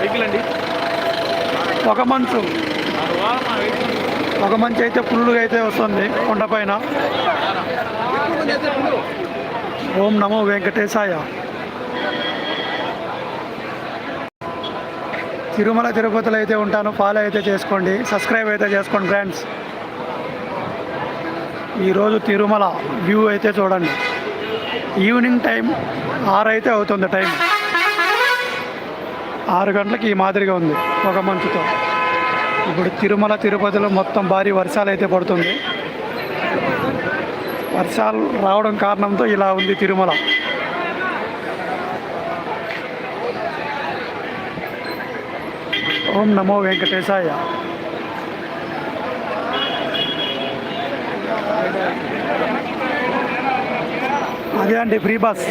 Vehicle అండి? ఒక మంచు. ఒక మంచి అయితే పుల్లుగా అయితే వస్తుంది కొండపైన ఓం నమో వెంకటేశాయ. తిరుమల తిరుపతిలో అయితే ఉంటాను. ఫాలో అయితే చేసుకోండి. సబ్స్క్రైబ్ అయితే చేసుకోండి ఫ్రెండ్స్. ఈరోజు తిరుమల వ్యూ అయితే చూడండి. ఈవినింగ్ టైం ఆరు అయితే అవుతుంది టైం. ఆరు గంటలకు ఈ మాదిరిగా ఉంది ఒక మంచుతో. ఇప్పుడు తిరుమల తిరుపతిలో మొత్తం భారీ వర్షాలు అయితే పడుతుంది. వర్షాలు రావడం కారణంతో ఇలా ఉంది తిరుమల. ఓం నమో వెంకటేశాయ. అదే అండి ఫ్రీ బస్.